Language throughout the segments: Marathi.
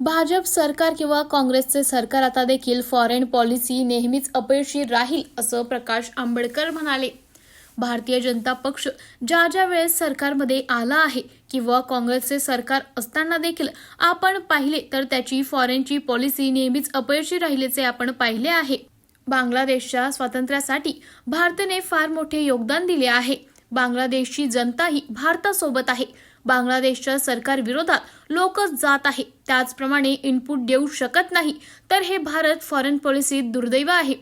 भाजप सरकार किंवा काँग्रेसचे सरकार आता देखील फॉरेन पॉलिसी नेहमीच अपयशी राहील असं प्रकाश आंबेडकर म्हणाले. भारतीय जनता पक्ष ज्या ज्या वेळेस सरकारमध्ये आला आहे किंवा काँग्रेसचे सरकार असताना देखील आपण पाहिले तर त्याची फॉरेनची पॉलिसी नेहमीच अपयशी राहिल्याचे आपण पाहिले आहे. बांगलादेशच्या स्वातंत्र्यासाठी भारताने फार मोठे योगदान दिले आहे. बांगलादेशची जनताही भारतासोबत आहे. बांगलादेशच्या सरकार विरोधात लोक जात आहे. त्याचप्रमाणे इनपुट देऊ शकत नाही. तर हे भारत फॉरेन पॉलिसीत दुर्दैव आहे.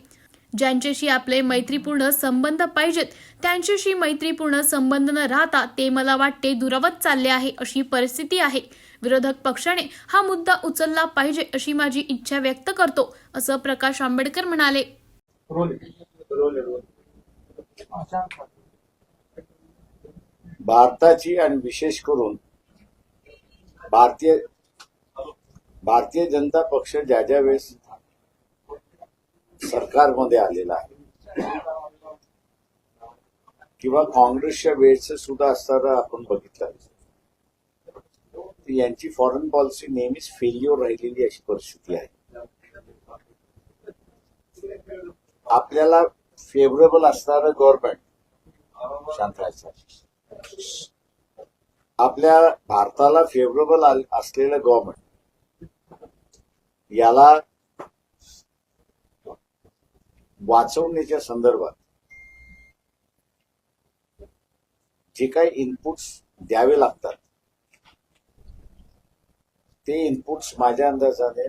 ज्यांच्याशी आपले मैत्रीपूर्ण संबंध पाहिजेत त्यांच्याशी मैत्रीपूर्ण संबंध न राहता ते मला वाटते दुरावत चालले आहे अशी परिस्थिती आहे. विरोधक पक्षाने हा मुद्दा उचलला पाहिजे अशी माझी इच्छा व्यक्त करतो असं प्रकाश आंबेडकर म्हणाले. भारताची आणि विशेष करून भारतीय भारतीय जनता पक्ष ज्या ज्या वेळेस सरकारमध्ये आलेला आहे किंवा काँग्रेसच्या वेळेस सुद्धा असताना आपण बघितलं यांची फॉरेन पॉलिसी नेहमीच फेल्युअर राहिलेली अशी परिस्थिती आहे. आपल्याला फेवरेबल असणारं गव्हर्नमेंट शांत राहायचं. आपल्या भारताला फेवरेबल असलेलं गव्हर्नमेंट याला वाचवण्याच्या संदर्भात जे काही इनपुट्स द्यावे लागतात ते इनपुट्स माझ्या अंदाजाने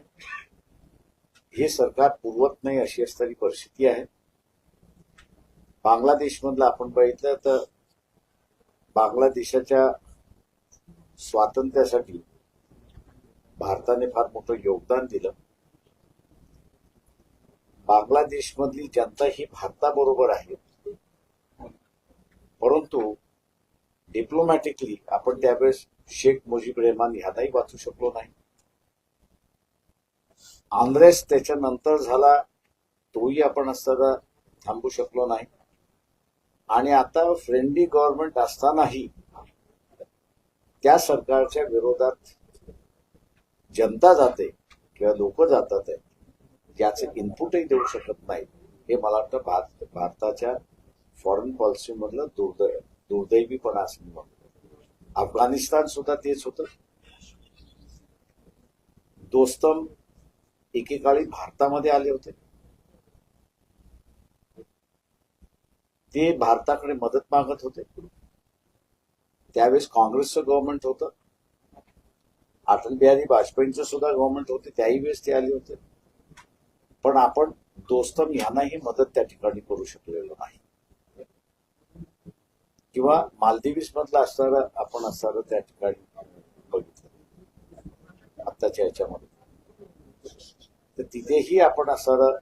हे सरकार पुरवत नाही अशी असणारी परिस्थिती आहे. बांगलादेशमधलं आपण बघितलं तर बांगलादेशाच्या स्वातंत्र्यासाठी भारताने फार मोठं योगदान दिलं. बांगलादेशमधली जनता ही भारताबरोबर आहे. परंतु डिप्लोमॅटिकली आपण त्यावेळेस शेख मुजीब रेहमान ह्यांनाही वाचू शकलो नाही. आंध्रेस त्याच्यानंतर झाला तोही आपण असताना थांबू शकलो नाही. आणि आता फ्रेंडली गव्हर्नमेंट असतानाही त्या सरकारच्या विरोधात जनता जाते किंवा लोक जातात आहे ज्याचे इनपुटही देऊ शकत नाही हे मला वाटतं भारत भारताच्या फॉरेन पॉलिसी मधलं दुर्दै दुर्दैवीपणा असं म्हणतो अफगाणिस्तान सुद्धा तेच होतं. दोस्तम एकेकाळी भारतामध्ये आले होते. ते भारताकडे मदत मागत होते. त्यावेळेस काँग्रेसचं गव्हर्नमेंट होतं. अटल बिहारी वाजपेयींचं सुद्धा गव्हर्नमेंट होते. त्याही वेळेस ते आले होते. पण आपण दोस्तम यांनाही मदत त्या ठिकाणी करू शकलेलो नाही. किंवा मालदिवीस मधला असणारा आपण असणारं त्या ठिकाणी बघितलं. आत्ताच्या ह्याच्यामध्ये तर तिथेही आपण असणार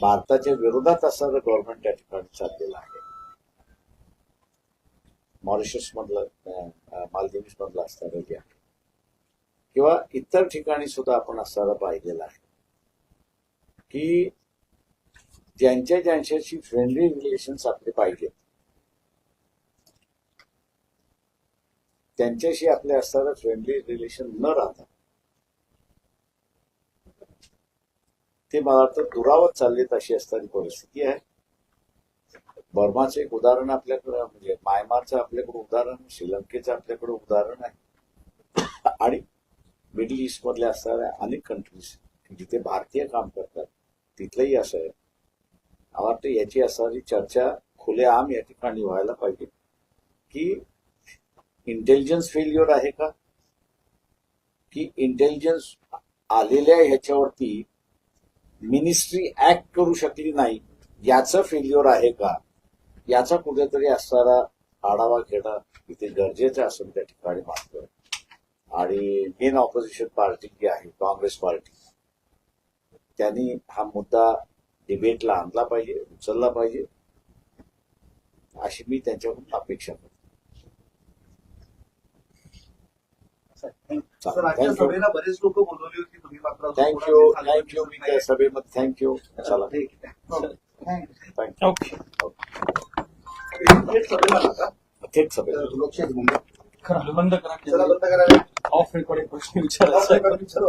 भारताच्या विरोधात असणारं गव्हर्नमेंट त्या ठिकाणी चाललेलं आहे. मॉरिशस मधलं मालदीव्स मधलं असणारं जे आहे. किंवा इतर ठिकाणी सुद्धा आपण असणारा पाहिलेलं आहे. की ज्यांच्या ज्यांच्याशी फ्रेंडली रिलेशन्स आपले पाहिजेत. त्यांच्याशी आपले असणारं फ्रेंडली रिलेशन न राहता ते मला वाटतं दुरावत चाललेत अशी असणारी परिस्थिती आहे. बर्माचं एक उदाहरण आपल्याकडं म्हणजे मायमारचं आपल्याकडे उदाहरण श्रीलंकेचं आपल्याकडे उदाहरण आहे. आणि मिडल ईस्ट मधल्या असणाऱ्या अनेक कंट्रीज जिथे भारतीय काम करतात तिथलंही असं आहे. मला वाटतं याची असणारी चर्चा खुलेआम या ठिकाणी व्हायला पाहिजे. की इंटेलिजन्स फेल्युअर आहे का? की इंटेलिजन्स आलेल्या ह्याच्यावरती मिनिस्ट्री ऍक्ट करू शकली नाही याचं फेल्युअर आहे का? याचा कुठेतरी असणारा आढावा घेणं इथे गरजेचं असून त्या ठिकाणी मानतोय आणि मेन ऑपोजिशन पार्टी जी आहे काँग्रेस पार्टी त्यांनी हा मुद्दा डिबेटला आणला पाहिजे उचलला पाहिजे. अशी मी त्यांच्याकडून अपेक्षा करतो. सर आजच्या थँक्यू सभेला बरेच लोक बोलवली होती तुम्ही मात्र थँक्यू थँक्यू मी. त्या सभेमध्ये थँक्यू चला. ठीक आहे. थँक्यू थेट सभेला लोकशाही बंद. करा चला बंद करायला. ऑफ रेकॉर्ड एक प्रश्न. विचारू